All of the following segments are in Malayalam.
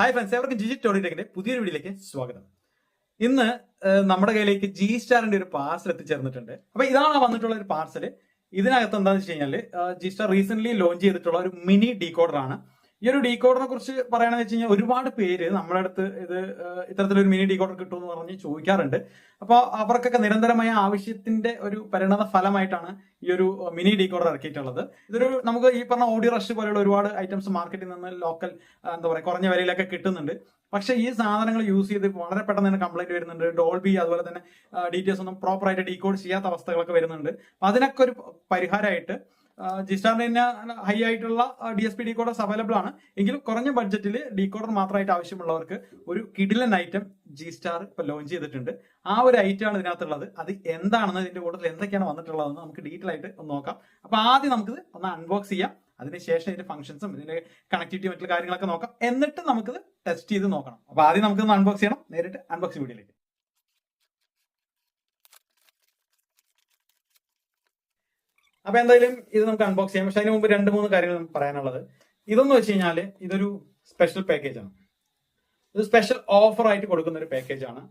ഹായ് ഫ്രണ്ട്സ് എവർക്കും ജിജി ടോഡിന്റെ പുതിയൊരു വീഡിയോയിലേക്ക് സ്വാഗതം. ഇന്ന് നമ്മുടെ കയ്യിലേക്ക് ജി സ്റ്റാറിന്റെ ഒരു പാർസൽ എത്തിച്ചേർന്നിട്ടുണ്ട്. അപ്പൊ ഇതാണ് വന്നിട്ടുള്ള ഒരു പാർസൽ ഇതിനകത്ത് എന്താണെന്ന് വെച്ച് കഴിഞ്ഞാൽ ജി സ്റ്റാർ റീസെന്റ് ലോഞ്ച് ചെയ്തിട്ടുള്ള ഒരു മിനി ഡീകോഡർ ആണ്. ഈ ഒരു ഡീകോഡറിനെ കുറിച്ച് പറയുകയാണെന്ന് വെച്ച് കഴിഞ്ഞാൽ ഒരുപാട് പേര് നമ്മുടെ അടുത്ത് ഇത് ഇത്തരത്തിലൊരു മിനി ഡീകോഡർ കിട്ടുമെന്ന് പറഞ്ഞ് ചോദിക്കാറുണ്ട്. അപ്പോൾ അവർക്കൊക്കെ നിരന്തരമായ ആവശ്യത്തിന്റെ ഒരു പരിണത ഫലമായിട്ടാണ് ഈ ഒരു മിനി ഡീകോഡർ ഇറക്കിയിട്ടുള്ളത്. ഇതൊരു നമുക്ക് ഈ പറഞ്ഞ ഓഡിയോ റഷ് പോലെയുള്ള ഒരുപാട് ഐറ്റംസ് മാർക്കറ്റിൽ നിന്ന് ലോക്കൽ എന്താ പറയുക കുറഞ്ഞ വിലയിലൊക്കെ കിട്ടുന്നുണ്ട്. പക്ഷേ ഈ സാധനങ്ങൾ യൂസ് ചെയ്ത് വളരെ പെട്ടെന്ന് തന്നെ കംപ്ലൈന്റ് വരുന്നുണ്ട്. ഡോൾബി അതുപോലെ തന്നെ ഡീറ്റെയിൽസ് ഒന്നും പ്രോപ്പറായിട്ട് ഡീകോഡ് ചെയ്യാത്ത അവസ്ഥകളൊക്കെ വരുന്നുണ്ട്. അതിനൊക്കെ ഒരു പരിഹാരമായിട്ട് ജിസ്റ്റാറിന് തന്നെ ഹൈ ആയിട്ടുള്ള D S P D coders available ആണ്. എങ്കിലും കുറഞ്ഞ ബഡ്ജറ്റിൽ ഡി കോഡർ മാത്രമായിട്ട് ആവശ്യമുള്ളവർക്ക് ഒരു കിഡിലൻ ഐറ്റം ജി സ്റ്റാർ ഇപ്പൊ ലോഞ്ച് ചെയ്തിട്ടുണ്ട്. ആ ഒരു ഐറ്റം ആണ് ഇതിനകത്തുള്ളത്. അത് എന്താണെന്ന് ഇതിന്റെ കൂടുതൽ എന്തൊക്കെയാണ് വന്നിട്ടുള്ളതെന്ന് നമുക്ക് ഡീറ്റെയിൽ ആയിട്ട് ഒന്ന് നോക്കാം. അപ്പൊ ആദ്യം നമുക്ക് ഒന്ന് അൺബോക്സ് ചെയ്യാം. അതിനുശേഷം ഇതിന്റെ ഫംഗ്ഷൻസും ഇതിന്റെ കണക്ടിവിറ്റി മറ്റുള്ള കാര്യങ്ങളൊക്കെ നോക്കാം. എന്നിട്ട് നമുക്ക് ടെസ്റ്റ് ചെയ്ത് നോക്കണം. അപ്പൊ ആദ്യം നമുക്ക് അൺബോക്സ് ചെയ്യണം. നേരിട്ട് അൺബോക്സ് വീഡിയോയിലേക്ക് അപ്പൊ എന്തായാലും ഇത് നമുക്ക് അൺബോക്സ് ചെയ്യാം. പക്ഷെ അതിന് മുമ്പ് രണ്ട് മൂന്ന് കാര്യങ്ങൾ നമുക്ക് പറയാനുള്ളത്. ഇതെന്ന് വെച്ച് കഴിഞ്ഞാൽ ഇതൊരു സ്പെഷ്യൽ പാക്കേജ് ആണ്. ഇത് സ്പെഷ്യൽ ഓഫർ ആയിട്ട് കൊടുക്കുന്ന ഒരു പാക്കേജ് ആണ്.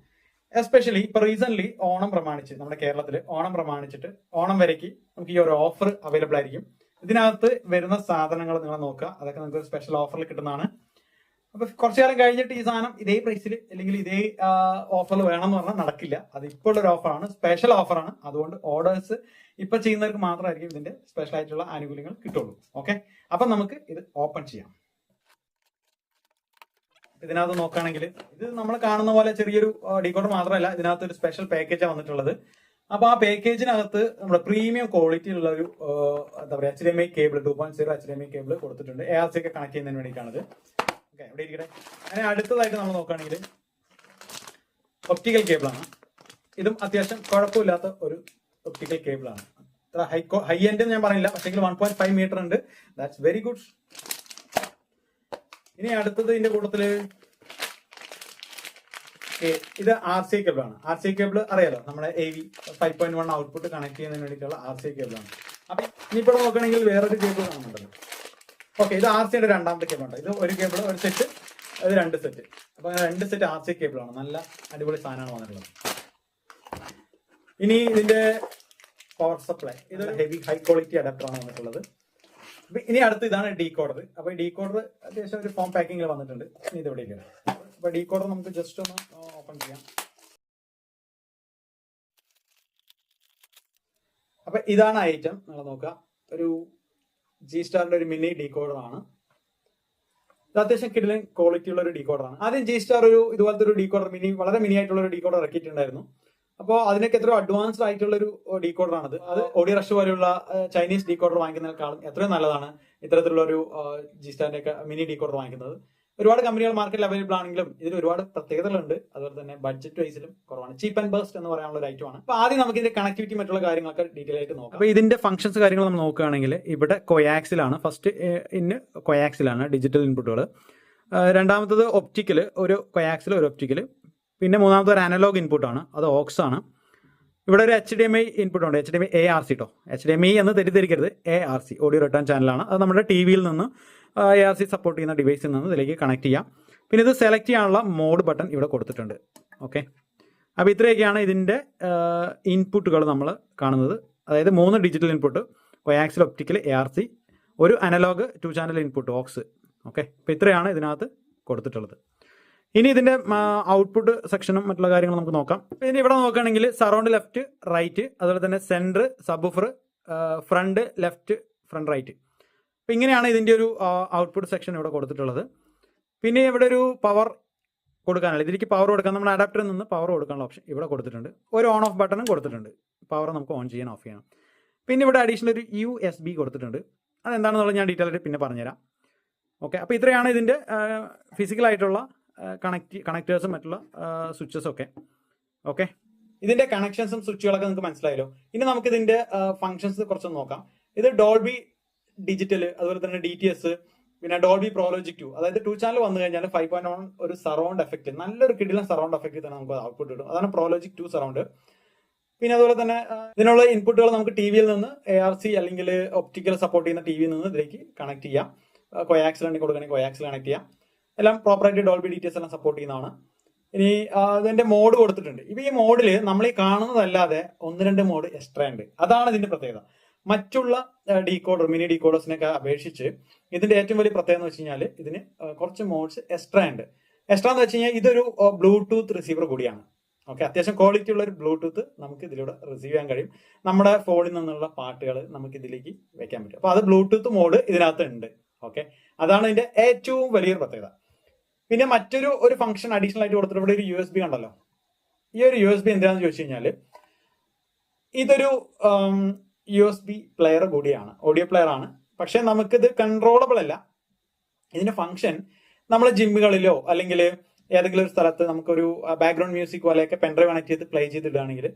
എസ്പെഷ്യലി ഇപ്പൊ റീസെന്റ് ഓണം പ്രമാണിച്ച് നമ്മുടെ കേരളത്തിൽ ഓണം പ്രമാണിച്ചിട്ട് ഓണം വരയ്ക്ക് നമുക്ക് ഈ ഒരു ഓഫർ അവൈലബിൾ ആയിരിക്കും. ഇതിനകത്ത് വരുന്ന സാധനങ്ങൾ നിങ്ങൾ നോക്കുക. അതൊക്കെ നമുക്ക് സ്പെഷ്യൽ ഓഫറിൽ കിട്ടുന്നതാണ്. അപ്പൊ കുറച്ചു കാലം കഴിഞ്ഞിട്ട് ഈ സാധനം ഇതേ പ്രൈസിൽ അല്ലെങ്കിൽ ഇതേ ഓഫറിൽ വേണം എന്ന് പറഞ്ഞാൽ നടക്കില്ല. അത് ഇപ്പോൾ ഒരു ഓഫറാണ് സ്പെഷ്യൽ ഓഫറാണ് അതുകൊണ്ട് ഓർഡേഴ്സ് ഇപ്പൊ ചെയ്യുന്നവർക്ക് മാത്രമായിരിക്കും ഇതിന്റെ സ്പെഷ്യൽ ആയിട്ടുള്ള ആനുകൂല്യങ്ങൾ കിട്ടുള്ളൂ. ഓക്കെ അപ്പൊ നമുക്ക് ഇത് ഓപ്പൺ ചെയ്യാം. ഇതിനകത്ത് നോക്കുകയാണെങ്കിൽ ഇത് നമ്മൾ കാണുന്ന പോലെ ചെറിയൊരു ഡീകോഡർ മാത്രമല്ല. ഇതിനകത്ത് ഒരു സ്പെഷ്യൽ പാക്കേജാണ് വന്നിട്ടുള്ളത്. അപ്പൊ ആ പാക്കേജിനകത്ത് നമ്മുടെ പ്രീമിയം ക്വാളിറ്റി ഉള്ള ഒരു എന്താ പറയുക H D M I cable two point zero H D M I cable കൊടുത്തിട്ടുണ്ട്. എ ആർ സി ഒക്കെ കണക്ട് ചെയ്യുന്നതിന് വേണ്ടിയിട്ടാണിത്. ഓക്കെ ഇവിടെ ഇരിക്കട്ടെ. അങ്ങനെ അടുത്തതായിട്ട് നമ്മൾ നോക്കുകയാണെങ്കിൽ ഒപ്റ്റിക്കൽ കേബിളാണ് ഇതും അത്യാവശ്യം കുഴപ്പമില്ലാത്ത ഒരു ഒപ്റ്റിക്കൽ കേബിളാണ് ഇത്ര ഹൈ ഹൈ എൻഡ് ഞാൻ പറയില്ല പക്ഷേ വൺ പോയിന്റ് ഫൈവ് മീറ്റർ ഉണ്ട്. ദാറ്റ്സ് വെരി ഗുഡ് ഇനി അടുത്തത് ഇതിന്റെ കൂട്ടത്തിൽ ഇത് ആർ സി കേബിൾ ആണ്. ആർ സി കേബിൾ അറിയാലോ നമ്മുടെ A V five point one output connect ചെയ്യുന്നതിന് വേണ്ടിയിട്ടുള്ള ആർ സി കേബിൾ ആണ്. അപ്പൊ ഇനിയിപ്പോൾ നോക്കുകയാണെങ്കിൽ വേറൊരു കേബിൾ കാണുന്നുണ്ടല്ലോ. ഓക്കെ ഇത് ആർ സിയുടെ രണ്ടാമത്തെ കേബിൾ ഉണ്ട് ഇത് ഒരു കേബിൾ ഒരു സെറ്റ് ഇത് രണ്ട് സെറ്റ് അപ്പൊ രണ്ട് സെറ്റ് ആർ സി കേബിൾ ആണ്. നല്ല അടിപൊളി സാധനമാണ് വന്നിട്ടുള്ളത്. ഇനി ഇതിന്റെ പവർ സപ്ലൈ ഇത് ഹെവി ഹൈ ക്വാളിറ്റി അഡാപ്റ്റർ ആണ് വന്നിട്ടുള്ളത്. അപ്പൊ ഇനി അടുത്ത് ഇതാണ് ഡീകോഡർ അപ്പൊ ഡീകോഡർ അത്യാവശ്യം ഒരു ഫോം പാക്കിംഗിൽ വന്നിട്ടുണ്ട്. ഇനി ഇത് അപ്പൊ അപ്പൊ ഡീകോഡർ നമുക്ക് ജസ്റ്റ് ഒന്ന് ഓപ്പൺ ചെയ്യാം. അപ്പൊ ഇതാണ് ഐറ്റം നിങ്ങൾ നോക്കുക. ഒരു ജി സ്റ്റാറിന്റെ ഒരു മിനി ഡീകോഡറാണ് ഇത് അത്യാവശ്യം കിടിലൻ ക്വാളിറ്റി ഉള്ള ഒരു ഡീകോഡറാണ് ആദ്യം ജി സ്റ്റാർ ഒരു ഇതുപോലത്തെ ഒരു ഡീകോഡർ മിനി വളരെ മിനി ആയിട്ടുള്ള ഒരു ഡീകോഡർ ഇറക്കിയിട്ടുണ്ടായിരുന്നു. അപ്പോൾ അതിനൊക്കെ എത്രയോ അഡ്വാൻസ്ഡ് ആയിട്ടുള്ള ഒരു ഡീകോഡർ ആണത്. അത് ഓഡിയോ റഷ് പോലെയുള്ള ചൈനീസ് ഡീകോഡർ വാങ്ങിക്കുന്നതിനേക്കാളും എത്രയോ നല്ലതാണ്. ഇത്തരത്തിലുള്ള ഒരു ജി സ്റ്റാറിന്റെ ഒക്കെ മിനി ഡീകോഡർ വാങ്ങിക്കുന്നത്. ഒരുപാട് കമ്പനികൾ മാർക്കറ്റിൽ അവൈലബിൾ ആണെങ്കിലും ഇതിൽ ഒരുപാട് പ്രത്യേകതകളുണ്ട്. അതുപോലെ തന്നെ ബഡ്ജറ്റ് വൈസിലും കുറവാണ്. ചീപ്പ് ആൻഡ് ബേസ്റ്റ് എന്ന് പറയാനുള്ള ഒരു ഐറ്റമാണ് അപ്പൊ ആദ്യം നമുക്ക് ഇതിന്റെ കണക്ടിവിറ്റി മറ്റുള്ള കാര്യങ്ങളൊക്കെ ഡീറ്റെയിൽ ആയിട്ട് നോക്കാം. അപ്പൊ ഇതിന്റെ ഫംഗ്ഷൻസ് കാര്യങ്ങൾ നമ്മൾ നോക്കുകയാണെങ്കിൽ ഇവിടെ കൊയാക്സിലാണ് ഫസ്റ്റ് ഇന്ന് കൊയാക്സിലാണ് ഡിജിറ്റൽ ഇൻപുട്ടുകൾ രണ്ടാമത്തത് ഒപ്റ്റിക്കൽ ഒരു കൊയാക്സിൽ ഒരു ഒപ്റ്റിക്കൽ പിന്നെ മൂന്നാമത്തെ ഒരു അനലോഗ് ഇൻപുട്ടാണ് അത് ഓക്സ് ആണ്. ഇവിടെ ഒരു H D M I input ഉണ്ട്. H D M I A R C H D M I എന്ന് തെറ്റിദ്ധരിക്കരുത്. A R C audio return ചാനലാണ് അത് നമ്മുടെ ടി വിയിൽ നിന്ന് എ ആർ സി സപ്പോർട്ട് ചെയ്യുന്ന ഡിവൈസിൽ നിന്ന് ഇതിലേക്ക് കണക്ട് ചെയ്യാം. പിന്നെ ഇത് സെലക്ട് ചെയ്യാനുള്ള മോഡ് ബട്ടൺ ഇവിടെ കൊടുത്തിട്ടുണ്ട്. ഓക്കെ അപ്പോൾ ഇത്രയൊക്കെയാണ് ഇതിന്റെ ഇൻപുട്ടുകൾ നമ്മൾ കാണുന്നത്. അതായത് മൂന്ന് digital input coaxial optical A R C ഒരു analog two channel input aux okay അപ്പോൾ ഇത്രയാണ് ഇതിനകത്ത് കൊടുത്തിട്ടുള്ളത്. ഇനി ഇതിന്റെ ഔട്ട്പുട്ട് സെക്ഷനും മറ്റുള്ള കാര്യങ്ങളും നമുക്ക് നോക്കാം. ഇനി ഇവിടെ നോക്കുകയാണെങ്കിൽ സറൗണ്ട് ലെഫ്റ്റ് റൈറ്റ് അതുപോലെ തന്നെ centre subwoofer front left front right അപ്പം ഇങ്ങനെയാണ് ഇതിന്റെ ഒരു ഔട്ട്പുട്ട് സെക്ഷൻ ഇവിടെ കൊടുത്തിട്ടുള്ളത്. പിന്നെ ഇവിടെ ഒരു പവർ കൊടുക്കാനുള്ള ഇതിലേക്ക് പവർ കൊടുക്കാൻ നമ്മൾ അഡാപ്റ്ററിൽ നിന്ന് പവർ കൊടുക്കാനുള്ള ഓപ്ഷൻ ഇവിടെ കൊടുത്തിട്ടുണ്ട്. ഒരു ഓൺ ഓഫ് ബട്ടണും കൊടുത്തിട്ടുണ്ട്. പവർ നമുക്ക് ഓൺ ചെയ്യാൻ ഓഫ് ചെയ്യണം. പിന്നെ ഇവിടെ അഡീഷണൽ ഒരു യു എസ് ബി കൊടുത്തിട്ടുണ്ട്. അതെന്താണെന്നുള്ളത് ഞാൻ ഡീറ്റെയിൽ ആയിട്ട് പിന്നെ പറഞ്ഞുതരാം. ഓക്കെ അപ്പോൾ ഇത്രയാണ് ഇതിന്റെ ഫിസിക്കലായിട്ടുള്ള കണക്ട് കണക്റ്റേഴ്സും മറ്റുള്ള സ്വിച്ചസും ഒക്കെ. ഓക്കെ ഇതിന്റെ കണക്ഷൻസും സ്വിച്ചുകളൊക്കെ നിങ്ങൾക്ക് മനസ്സിലായല്ലോ. ഇനി നമുക്ക് ഇതിന്റെ ഫംഗ്ഷൻസ് കുറച്ചൊന്ന് നോക്കാം. ഇത് ഡോൾബി ഡിജിറ്റൽ അതുപോലെ തന്നെ ഡി ടി എസ് പിന്നെ ഡോൾബി പ്രോലോജിക് ടു അതായത് ടു ചാനൽ വന്നു കഴിഞ്ഞാൽ ഫൈവ് പോയിന്റ് വൺ ഒരു സറൗണ്ട് എഫക്റ്റ് നല്ലൊരു കിടിലം സറൗണ്ട് എഫക്റ്റ് തന്നെ നമുക്ക് ഔട്ട്പുട്ട് കിട്ടും. അതാണ് പ്രോലോജിക് ടു സറൗണ്ട് പിന്നെ അതുപോലെ തന്നെ ഇതിനുള്ള ഇൻപുട്ടുകൾ നമുക്ക് ടി വിയിൽ നിന്ന് എ ആർ സി അല്ലെങ്കിൽ ഒപ്റ്റിക്കൽ സപ്പോർട്ട് ചെയ്യുന്ന ടി വിയിൽ നിന്ന് ഇതിലേക്ക് കണക്ട് ചെയ്യാം. കൊയാക്സിൽ ആണെങ്കിൽ കൊടുക്കണമെങ്കിൽ കൊയാക്സിൽ കണക്ട് ചെയ്യാം. എല്ലാം പ്രോപ്പറായിട്ട് ഡോൾബി ഡീറ്റെയിൽസ് എല്ലാം സപ്പോർട്ട് ചെയ്യുന്നതാണ്. ഇനി അതിന്റെ മോഡ് കൊടുത്തിട്ടുണ്ട്. ഇപ്പൊ ഈ മോഡിൽ നമ്മൾ ഈ കാണുന്നതല്ലാതെ ഒന്ന് രണ്ട് മോഡ് എക്സ്ട്രാ ഉണ്ട്. അതാണ് ഇതിന്റെ പ്രത്യേകത. മറ്റുള്ള ഡീകോഡർ മിനി ഡീകോഡേഴ്സിനൊക്കെ അപേക്ഷിച്ച് ഇതിന്റെ ഏറ്റവും വലിയ പ്രത്യേകത എന്ന് വെച്ച് കഴിഞ്ഞാൽ ഇതിന് കുറച്ച് മോഡ്സ് എക്സ്ട്രാ ഉണ്ട്. എക്സ്ട്രാ എന്ന് വെച്ച് കഴിഞ്ഞാൽ ഇതൊരു ബ്ലൂടൂത്ത് റിസീവർ കൂടിയാണ്. ഓക്കെ അത്യാവശ്യം ക്വാളിറ്റി ഉള്ള ഒരു ബ്ലൂടൂത്ത് നമുക്ക് ഇതിലൂടെ റിസീവ് ചെയ്യാൻ കഴിയും. നമ്മുടെ ഫോണിൽ നിന്നുള്ള പാട്ടുകൾ നമുക്ക് ഇതിലേക്ക് വെക്കാൻ പറ്റും. അപ്പൊ അത് ബ്ലൂടൂത്ത് മോഡ് ഇതിനകത്ത് ഉണ്ട്. ഓക്കെ അതാണ് ഇതിന്റെ ഏറ്റവും വലിയൊരു പ്രത്യേകത. പിന്നെ മറ്റൊരു ഒരു ഫംഗ്ഷൻ അഡീഷണൽ ആയിട്ട് കൊടുത്തിട്ട് ഇവിടെ ഒരു യു എസ് ബി കണ്ടല്ലോ. ഈ ഒരു യു എസ് ബി എന്താണെന്ന് ചോദിച്ചു കഴിഞ്ഞാൽ ഇതൊരു യു എസ് ബി പ്ലെയർ കൂടിയാണ് ഓഡിയോ പ്ലെയർ ആണ്. പക്ഷെ നമുക്കിത് കൺട്രോളബിൾ അല്ല. ഇതിന്റെ ഫംഗ്ഷൻ നമ്മളെ ജിമ്മുകളിലോ അല്ലെങ്കിൽ ഏതെങ്കിലും ഒരു സ്ഥലത്ത് നമുക്കൊരു ബാക്ക്ഗ്രൗണ്ട് മ്യൂസിക് പോലെയൊക്കെ പെൻഡ്രൈവ് കണക്ട് ചെയ്ത് പ്ലേ ചെയ്തിടുകയാണെങ്കിൽ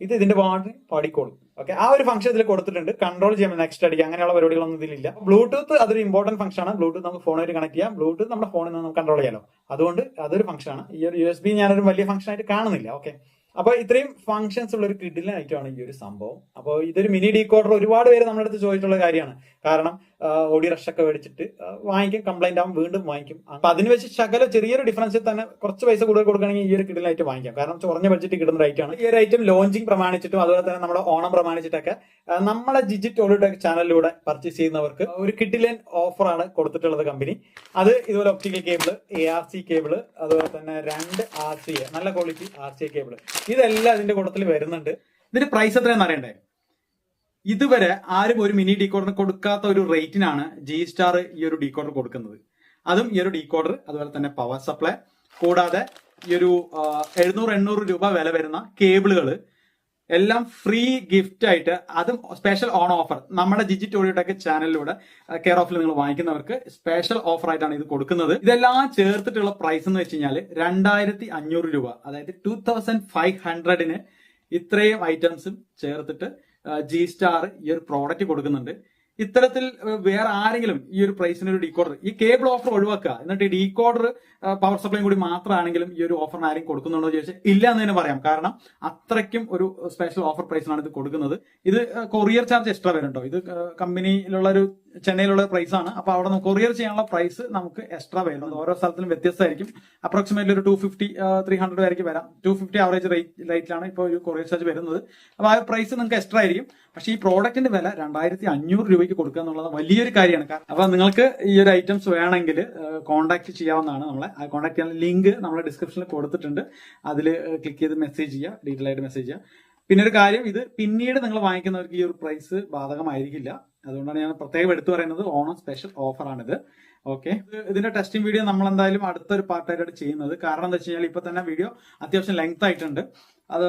ഇത് ഇതിന്റെ പാട്ട് പാടിക്കോളും. ഓക്കെ ആ ഒരു ഫംഗ്ഷൻ ഇതിൽ കൊടുത്തിട്ടുണ്ട്. കൺട്രോൾ ചെയ്യാൻ നെക്സ്റ്റ് അടിക്കുക. അങ്ങനെയുള്ള പരിപാടികളൊന്നും ഇതിലില്ല. ബ്ലൂടൂത്ത് അതൊരു ഇമ്പോർട്ടന്റ് ഫംഗ്ഷൻ ആണ്. ബ്ലൂടൂത്ത് നമുക്ക് ഫോണായിട്ട് കണക്ട് ചെയ്യാം. ബ്ലൂടൂത്ത് നമ്മുടെ ഫോണിൽ നിന്ന് നമുക്ക് കൺട്രോൾ ചെയ്യാലോ. അതുകൊണ്ട് അതൊരു ഫംഗ്ഷൻ ആണ്. ഈ ഒരു യു എസ് ബി ഞാനൊരു വലിയ ഫംഗ്ഷൻ ആയിട്ട് കാണുന്നില്ല. ഓക്കെ അപ്പൊ ഇത്രയും ഫംഗ്ഷൻസ് ഉള്ള ഒരു കിഡിലെ ഐറ്റമാണ് ഈ ഒരു സംഭവം. അപ്പോൾ ഇതൊരു മിനി ഡീകോഡർ ഒരുപാട് പേര് നമ്മുടെ അടുത്ത് ചോദിച്ചിട്ടുള്ള കാര്യമാണ്. കാരണം ഓഡി റഷ് ഒക്കെ മേടിച്ചിട്ട് വാങ്ങിക്കും കംപ്ലൈന്റ് ആവും വീണ്ടും വാങ്ങിക്കും. അപ്പൊ അതിന് വെച്ച് ശകല ചെറിയൊരു ഡിഫറൻസിൽ തന്നെ കുറച്ച് പൈസ കൂടുതൽ കൊടുക്കുകയാണെങ്കിൽ ഈ ഒരു കിഡിലെ ഐറ്റം വാങ്ങിക്കാം. കാരണം കുറഞ്ഞ ബഡ്ജറ്റ് കിട്ടുന്ന ഐറ്റം ആണ്. ഈ ഒരു ഐറ്റം ലോഞ്ചിങ് പ്രമാണിച്ചിട്ടും അതുപോലെ തന്നെ നമ്മുടെ ഓണം പ്രമാണിച്ചിട്ടൊക്കെ നമ്മുടെ ജിജിറ്റ് ഓളിയുടെ ചാനലിലൂടെ പർച്ചേസ് ചെയ്യുന്നവർക്ക് ഒരു കിഡിലൻ ഓഫറാണ് കൊടുത്തിട്ടുള്ളത് കമ്പനി അത് ഇതുപോലെ optical cable A R C cable അതുപോലെ തന്നെ രണ്ട് ആർ സി നല്ല ക്വാളിറ്റി ആർ സി കേബിൾ ഇതെല്ലാം ഇതിന്റെ കൂട്ടത്തിൽ വരുന്നുണ്ട്. ഇതിന്റെ പ്രൈസ് എത്രയാണെന്ന് അറിയണ്ടേ? ഇതുവരെ ആരും ഒരു മിനി ഡീകോഡറിന് കൊടുക്കാത്ത ഒരു റേറ്റിനാണ് ജി സ്റ്റാർ ഈ ഒരു ഡീകോഡർ കൊടുക്കുന്നത്. അതും ഈ ഒരു ഡീകോഡർ അതുപോലെ തന്നെ പവർ സപ്ലൈ കൂടാതെ ഈ ഒരു എഴുന്നൂറ് എണ്ണൂറ് രൂപ വില വരുന്ന കേബിളുകൾ എല്ലാം ഫ്രീ ഗിഫ്റ്റ് ആയിട്ട് അതും സ്പെഷ്യൽ ഓൺ ഓഫർ നമ്മുടെ ജിജി ഓഡിയോടെക് ചാനലിലൂടെ കെയർ ഓഫിൽ നിങ്ങൾ വാങ്ങിക്കുന്നവർക്ക് സ്പെഷ്യൽ ഓഫർ ആയിട്ടാണ് ഇത് കൊടുക്കുന്നത്. ഇതെല്ലാം ചേർത്തിട്ടുള്ള പ്രൈസ് എന്ന് വെച്ച് കഴിഞ്ഞാൽ രണ്ടായിരത്തി അഞ്ഞൂറ് രൂപ അതായത് ടു തൗസൻഡ് ഫൈവ് ഹൺഡ്രഡിന് ഇത്രയും ഐറ്റംസും ചേർത്തിട്ട് ജി സ്റ്റാർ ഈ ഒരു പ്രോഡക്റ്റ് കൊടുക്കുന്നുണ്ട്. ഇത്തരത്തിൽ വേറെ ആരെങ്കിലും ഈ ഒരു പ്രൈസിന് ഒരു ഡീകോഡർ ഈ കേബിൾ ഓഫർ ഒഴിവാക്കുക എന്നിട്ട് ഈ ഡീകോഡർ പവർ സപ്ലൈയും കൂടി മാത്രമാണെങ്കിലും ഈ ഒരു ഓഫറിന് ആരും കൊടുക്കുന്നുണ്ടോ ചോദിച്ചാൽ ഇല്ല എന്ന് തന്നെ പറയാം. കാരണം അത്രയ്ക്കും ഒരു സ്പെഷ്യൽ ഓഫർ പ്രൈസിനാണ് ഇത് കൊടുക്കുന്നത്. ഇത് കൊറിയർ ചാർജ് എക്സ്ട്രാ വരുന്നുണ്ടോ? ഇത് കമ്പനിയിലുള്ള ഒരു ചെന്നൈയിലുള്ള പ്രൈസ് ആണ്. അപ്പൊ അവിടെ കൊറിയർ ചെയ്യാനുള്ള പ്രൈസ് നമുക്ക് എക്സ്ട്രാ വരുന്നത് ഓരോ സ്ഥലത്തിലും വ്യത്യസ്തമായിരിക്കും. അപ്രോക്സിമേറ്റ്ലി ഒരു ടു ഫിഫ്റ്റി ത്രീ ഹൺഡ്രഡ് വരയ്ക്ക് വരാം. ടു ഫിഫ്റ്റി ആവറേജ് റേറ്റ് റേറ്റിലാണ് ഇപ്പോൾ ഒരു കൊറിയർ ചാർജ് വരുന്നത്. അപ്പൊ ആ പ്രൈസ് നിങ്ങൾക്ക് എക്സ്ട്രാ ആയിരിക്കും. പക്ഷേ ഈ പ്രോഡക്റ്റിന്റെ വില രണ്ടായിരത്തി അഞ്ഞൂറ് രൂപയ്ക്ക് കൊടുക്കുക എന്നുള്ളത് വലിയൊരു കാര്യമാണ്. കാരണം അപ്പൊ നിങ്ങൾക്ക് ഈ ഒരു ഐറ്റംസ് വേണമെങ്കിൽ കോൺടാക്ട് ചെയ്യാവുന്നതാണ് നമ്മളെ. ആ കോൺടാക്ട് ചെയ്യാൻ ലിങ്ക് നമ്മളെ ഡിസ്ക്രിപ്ഷനിൽ കൊടുത്തിട്ടുണ്ട്. അതിൽ ക്ലിക്ക് ചെയ്ത് മെസ്സേജ് ചെയ്യുക ഡീറ്റെയിൽ ആയിട്ട് മെസ്സേജ് ചെയ്യുക. പിന്നെ ഒരു കാര്യം ഇത് പിന്നീട് നിങ്ങൾ വാങ്ങിക്കുന്നവർക്ക് ഈ ഒരു പ്രൈസ് ബാധകമായിരിക്കില്ല. അതുകൊണ്ടാണ് ഞാൻ പ്രത്യേകം എടുത്തു പറയുന്നത് ഓണം സ്പെഷ്യൽ ഓഫറാണിത് ഓക്കെ ഇതിന്റെ ടെസ്റ്റിംഗ് വീഡിയോ നമ്മൾ എന്തായാലും അടുത്തൊരു പാർട്ടായിട്ടാണ് ചെയ്യുന്നത്. കാരണം എന്താ വെച്ച് കഴിഞ്ഞാൽ ഇപ്പൊ തന്നെ വീഡിയോ അത്യാവശ്യം ലെങ്ത് ആയിട്ടുണ്ട്. അത്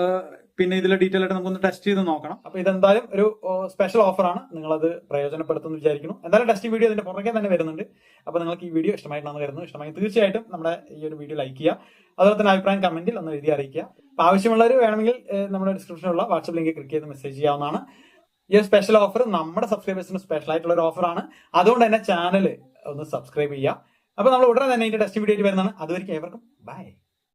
പിന്നെ ഇതിൽ ഡീറ്റെയിൽ ആയിട്ട് നമുക്കൊന്ന് ടെസ്റ്റ് ചെയ്ത് നോക്കണം. അപ്പൊ ഇതെന്തായാലും ഒരു സ്പെഷ്യൽ ഓഫറാണ് നിങ്ങളത് പ്രയോജനപ്പെടുത്തുമെന്ന് വിചാരിക്കുന്നു. എന്തായാലും ടെസ്റ്റിംഗ് വീഡിയോ ഇതിന്റെ പുറകെ തന്നെ വരുന്നുണ്ട്. അപ്പൊ നിങ്ങൾക്ക് ഈ വീഡിയോ ഇഷ്ടമായിട്ടാണെന്ന് കരുതുന്നു. ഇഷ്ടമായി തീർച്ചയായിട്ടും നമ്മുടെ ഈ ഒരു വീഡിയോ ലൈക്ക് ചെയ്യുക. അതുപോലെ തന്നെ അഭിപ്രായം കമന്റിൽ ഒന്ന് എഴുതി അറിയിക്കുക. അപ്പൊ ആവശ്യമുള്ളവർ വേണമെങ്കിൽ നമ്മുടെ ഡിസ്ക്രിപ്ഷനിലുള്ള വാട്സപ്പ് ലിങ്ക് ക്ലിക്ക് ചെയ്ത് മെസ്സേജ് ചെയ്യാവുന്നതാണ്. ഈ ഒരു സ്പെഷ്യൽ ഓഫർ നമ്മുടെ സബ്സ്ക്രൈബേഴ്സിന് സ്പെഷ്യൽ ആയിട്ടുള്ള ഒരു ഓഫറാണ് അതുകൊണ്ട് തന്നെ ചാനൽ ഒന്ന് സബ്സ്ക്രൈബ് ചെയ്യുക. അപ്പൊ നമ്മൾ ഉടനെ തന്നെ ഇതിന്റെ ടെസ്റ്റ് വീഡിയോ വരുന്നതാണ്. അതുവരെയ്ക്കും ഏവർക്കും ബൈ